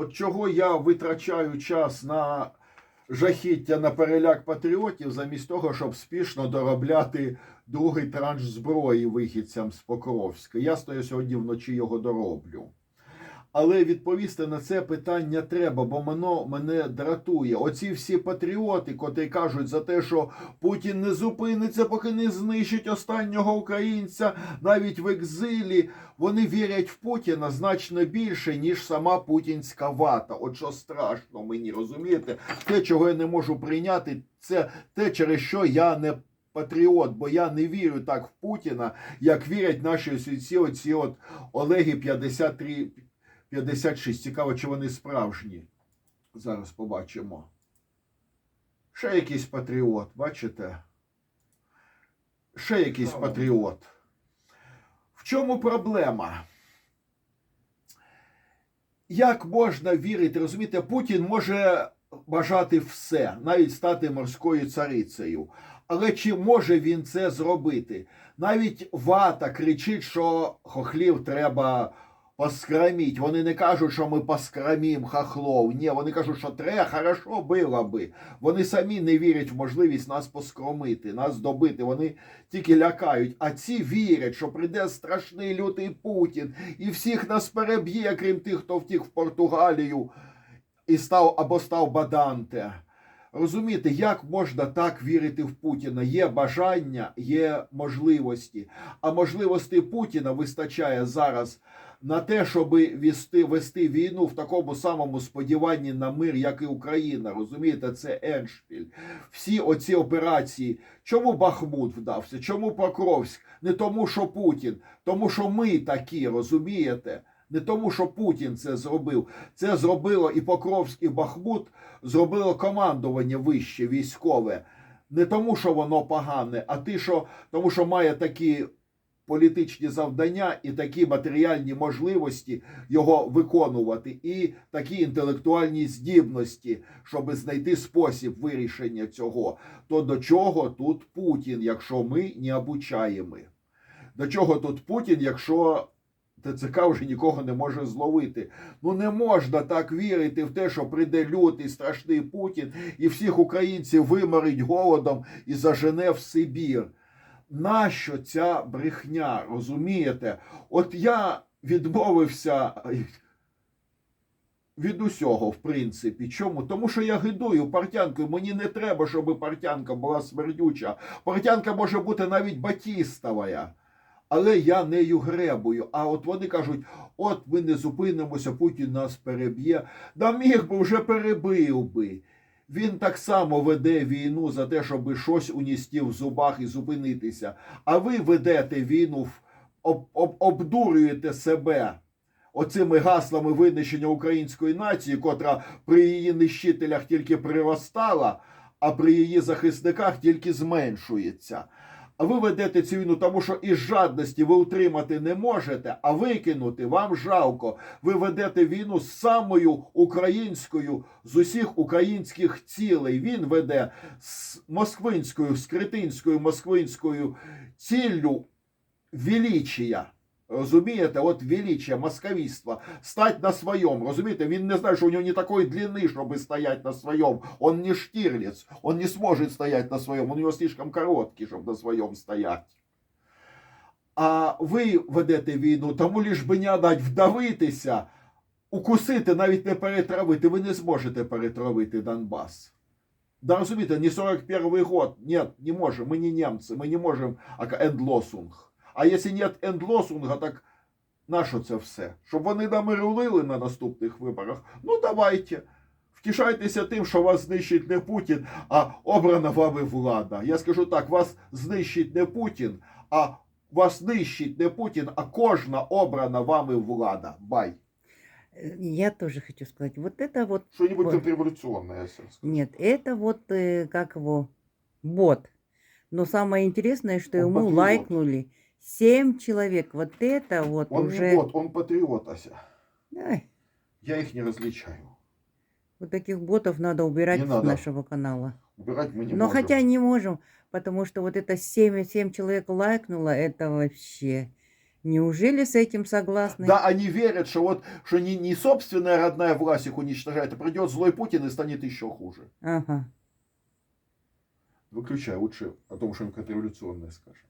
От чого я витрачаю час на жахіття на переляк патріотів, замість того, щоб спішно доробляти другий транш зброї вихідцям з Покровська. Я стою сьогодні вночі його дороблю. Але відповісти на це питання треба, бо воно мене дратує. Оці всі патріоти, котрі кажуть за те, що Путін не зупиниться, поки не знищить останнього українця, навіть в екзилі, вони вірять в Путіна значно більше, ніж сама путінська вата. От що страшно мені, розумієте? Те, чого я не можу прийняти, це те, через що я не патріот, бо я не вірю так в Путіна, як вірять наші ось оці от Олеги 53, 56. Цікаво, чи вони справжні. Зараз побачимо. Ще якийсь патріот, бачите? Ще якийсь патріот. В чому проблема? Як можна вірити, розумієте, Путін може бажати все, навіть стати морською царицею. Але чи може він це зробити? Навіть вата кричить, що хохлів треба поскраміть. Вони не кажуть, що ми поскрамім хохлов. Ні, вони кажуть, що треба, хорошо було би. Вони самі не вірять в можливість нас поскромити, нас добити. Вони тільки лякають. А ці вірять, що прийде страшний лютий Путін і всіх нас переб'є, крім тих, хто втік в Португалію і став або став Баданте. Розумієте, як можна так вірити в Путіна? Є бажання, є можливості. А можливостей Путіна вистачає зараз на те, щоб вести, вести війну в такому самому сподіванні на мир, як і Україна. Розумієте, це Еншпіль. Всі оці операції. Чому Бахмут вдався? Чому Покровськ? Не тому, що Путін, тому що ми такі, розумієте? Не тому, що Путін це зробив. Це зробило і Покровськ, і Бахмут зробило командування вище військове. Не тому, що воно погане, а ти, що, тому, що має такі політичні завдання і такі матеріальні можливості його виконувати, і такі інтелектуальні здібності, щоб знайти спосіб вирішення цього. То до чого тут Путін, якщо ми не обучаємо? До чого тут Путін, якщо ТЦК вже нікого не може зловити? Ну не можна так вірити в те, що прийде лютий страшний Путін і всіх українців виморить голодом і зажене в Сибір. Нащо ця брехня? Розумієте? От я відмовився від усього, в принципі. Чому? Тому що я гидую партянкою. Мені не треба, щоб партянка була смердюча. Партянка може бути навіть батістова. Але я нею гребую. А от вони кажуть: от ми не зупинимося, Путін нас переб'є. Да міг би вже перебив би. Він так само веде війну за те, щоб щось уністи в зубах і зупинитися. А ви ведете війну, об, об, обдурюєте себе оцими гаслами винищення української нації, котра при її нищителях тільки приростала, а при її захисниках тільки зменшується. А ви ведете цю війну, тому що із жадності ви утримати не можете, а викинути вам жалко. Ви ведете війну з самою українською з усіх українських цілей. Він веде з москвинською, з критинською москвинською ціллю величія. Розумієте, от величия, московітства, стать на своєму. Розумієте, він не знає, що у нього не такої длини, щоб стоять на своєму. Он не штирлиц, он не зможе стоять на своєму, у нього слишком короткий, щоб на своєму стоять. А ви ведете війну, тому лиш би не дать вдавитися, укусити, навіть не перетравити. Ви не зможете перетравити Донбас. Да, розумієте, не 41 год. Нет, не можем. Мы не немцы, мы не можем ендлосунг. А якщо нет ендлосунга, так на що це все? Щоб вони нам і рулили на наступних виборах? Ну давайте. Втішайтеся тим, що вас знищить не Путін, а обрана вами влада. Я скажу так: вас знищить не Путін, а вас нищить не Путін, а кожна обрана вами влада. Бай. Э, Я тоже хочу сказать, вот это вот, Что-нибудь Вот. контрреволюционное, я сейчас скажу. нет, это вот, э, как его, бот. Но самое интересное, что Он ему патриот. лайкнули семь человек. Вот это вот Он уже... не бот, он патриот, Ася. Ай, Я их не различаю. вот таких ботов надо убирать Не с надо. нашего канала. Убирать мы не Но можем. хотя не можем, потому что вот это семь, семь человек лайкнуло, это вообще... Неужели с этим согласны? Да, они верят, что вот что не, не собственная родная власть их уничтожает, а придет злой Путин и станет еще хуже. Ага. Выключай, лучше о том, что-нибудь революционное скажем.